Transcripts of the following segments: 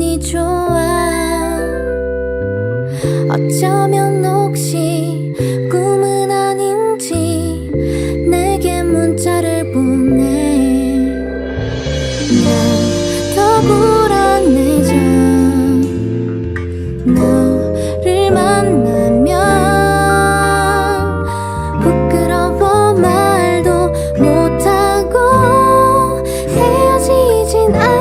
기분이 좋아. 어쩌면 혹시 꿈은 아닌지 내게 문자를 보내. 난 더 불안해져. 너를 만나면 부끄러워 말도 못하고 헤어지진 않을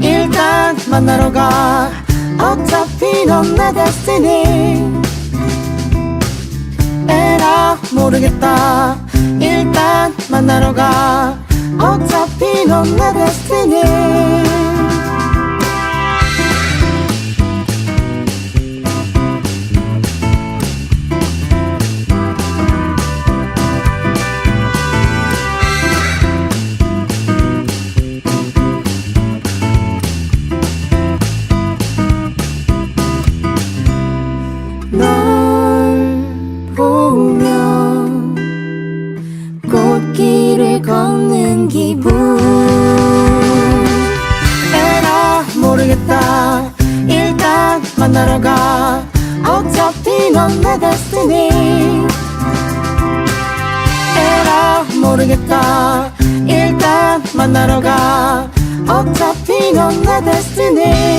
일단 만나러 가. 어차피 넌 내 데스티니. 에라 모르겠다. 일단 만나러 가 일단 만나러 가. 어차피 넌 내 데스티니. 에라 모르겠다. 일단 만나러 가. 어차피 넌 내 데스티니